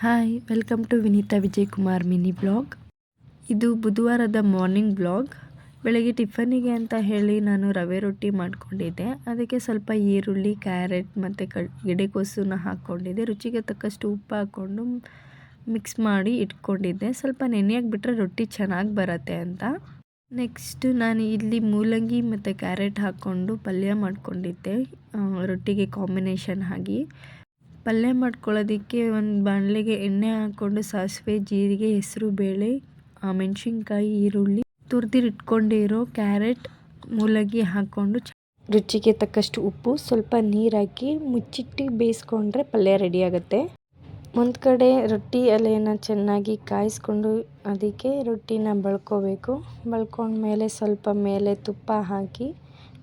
Hi welcome to Vineeta Vijay Kumar mini blog ಇದು ಬುಧವಾರದ morning blog ಬೆಳಗ್ಗೆ ಟಿಫನಿಗೆ ಅಂತ ಹೇಳಿ ನಾನು ರವೆ ರೊಟ್ಟಿ ಮಾಡಿಕೊಂಡಿದ್ದೆ. ಅದಕ್ಕೆ ಸ್ವಲ್ಪ ಈರುಳ್ಳಿ, ಕ್ಯಾರೆಟ್ ಮತ್ತು ಕ ಗಿಡಕೋಸನ್ನ ಹಾಕ್ಕೊಂಡಿದ್ದೆ. ರುಚಿಗೆ ತಕ್ಕಷ್ಟು ಉಪ್ಪು ಹಾಕ್ಕೊಂಡು ಮಿಕ್ಸ್ ಮಾಡಿ ಇಟ್ಕೊಂಡಿದ್ದೆ. ಸ್ವಲ್ಪ ನೆನೆಯಾಗಿ ಬಿಟ್ಟರೆ ರೊಟ್ಟಿ ಚೆನ್ನಾಗಿ ಬರುತ್ತೆ ಅಂತ. ನೆಕ್ಸ್ಟು ನಾನು ಇಲ್ಲಿ ಮೂಲಂಗಿ ಮತ್ತು ಕ್ಯಾರೆಟ್ ಹಾಕ್ಕೊಂಡು ಪಲ್ಯ ಮಾಡ್ಕೊಂಡಿದ್ದೆ. ರೊಟ್ಟಿಗೆ ಕಾಂಬಿನೇಷನ್ ಆಗಿ. ಪಲ್ಯ ಮಾಡ್ಕೊಳ್ಳೋದಕ್ಕೆ ಒಂದು ಬಾಣಲೆಗೆ ಎಣ್ಣೆ ಹಾಕ್ಕೊಂಡು ಸಾಸಿವೆ, ಜೀರಿಗೆ, ಹೆಸರು, ಬೇಳೆ ಮೆಣಸಿನ್ಕಾಯಿ, ಈರುಳ್ಳಿ ತುರಿದಿಟ್ಕೊಂಡಿರೋ ಕ್ಯಾರೆಟ್ ಮೂಲಂಗಿ ಹಾಕ್ಕೊಂಡು ರುಚಿಗೆ ತಕ್ಕಷ್ಟು ಉಪ್ಪು, ಸ್ವಲ್ಪ ನೀರು ಹಾಕಿ ಮುಚ್ಚಿಟ್ಟು ಬೇಯಿಸ್ಕೊಂಡ್ರೆ ಪಲ್ಯ ರೆಡಿ ಆಗುತ್ತೆ. ಒಂದು ಕಡೆ ರೊಟ್ಟಿ ಎಲೆಯನ್ನು ಚೆನ್ನಾಗಿ ಕಾಯಿಸ್ಕೊಂಡು ಅದಕ್ಕೆ ರೊಟ್ಟಿನ ಬಳ್ಕೋಬೇಕು. ಬಳ್ಕೊಂಡ್ಮೇಲೆ ಸ್ವಲ್ಪ ಮೇಲೆ ತುಪ್ಪ ಹಾಕಿ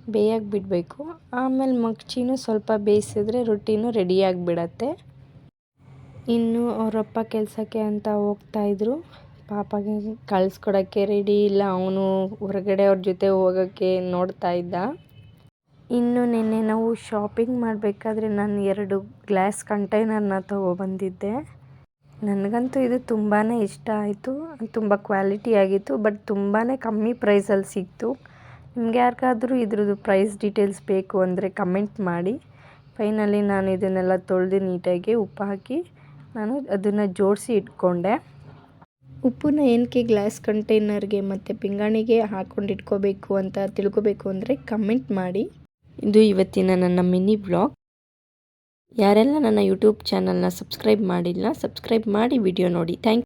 ಬೇಯಕ್ಕೆ ಬಿಡಬೇಕು. ಆಮೇಲೆ ಮಗ್ಚಿನೂ ಸ್ವಲ್ಪ ಬೇಯಿಸಿದ್ರೆ ರೊಟ್ಟಿನೂ ರೆಡಿಯಾಗಿಬಿಡತ್ತೆ ಇನ್ನು ಅವರಪ್ಪ ಕೆಲಸಕ್ಕೆ ಅಂತ ಹೋಗ್ತಾಯಿದ್ರು ಪಾಪಗೆ ಕಳಿಸ್ಕೊಡೋಕ್ಕೆ ರೆಡಿ ಇಲ್ಲ. ಅವನು ಹೊರಗಡೆ ಅವ್ರ ಜೊತೆ ಹೋಗೋಕ್ಕೆ ನೋಡ್ತಾ ಇದ್ದ. ಇನ್ನು ನಿನ್ನೆ ನಾವು ಶಾಪಿಂಗ್ ಮಾಡಬೇಕಾದ್ರೆ ನಾನು ಎರಡು ಗ್ಲಾಸ್ ಕಂಟೈನರ್ನ ತೊಗೊಬಂದಿದ್ದೆ ನನಗಂತೂ ಇದು ತುಂಬಾ ಇಷ್ಟ ಆಯಿತು. ತುಂಬ ಕ್ವಾಲಿಟಿ ಆಗಿತ್ತು ಬಟ್ ತುಂಬಾ ಕಮ್ಮಿ ಪ್ರೈಸಲ್ಲಿ ಸಿಕ್ತು. ನಿಮ್ಗೆ ಯಾರಿಗಾದರೂ ಇದ್ರದ್ದು ಪ್ರೈಸ್ ಡೀಟೇಲ್ಸ್ ಬೇಕು ಅಂದರೆ ಕಮೆಂಟ್ ಮಾಡಿ. ಫೈನಲಿ ನಾನು ಇದನ್ನೆಲ್ಲ ತೊಳೆದು ನೀಟಾಗಿ ಉಪ್ಪು ಹಾಕಿ ನಾನು ಅದನ್ನು ಜೋಡಿಸಿ ಇಟ್ಕೊಂಡೆ. ಉಪ್ಪನ್ನ ಏನಕ್ಕೆ ಗ್ಲಾಸ್ ಕಂಟೈನರ್ಗೆ ಮತ್ತು ಪಿಂಗಾಣಿಗೆ ಹಾಕ್ಕೊಂಡು ಇಟ್ಕೋಬೇಕು ಅಂತ ತಿಳ್ಕೊಬೇಕು ಅಂದರೆ ಕಮೆಂಟ್ ಮಾಡಿ. ಇದು ಇವತ್ತಿನ ನನ್ನ ಮಿನಿ ಬ್ಲಾಗ್ ಯಾರೆಲ್ಲ ನನ್ನ ಯೂಟ್ಯೂಬ್ ಚಾನಲ್ನ ಸಬ್ಸ್ಕ್ರೈಬ್ ಮಾಡಿಲ್ಲ ಸಬ್ಸ್ಕ್ರೈಬ್ ಮಾಡಿ ವಿಡಿಯೋ ನೋಡಿ. ಥ್ಯಾಂಕ್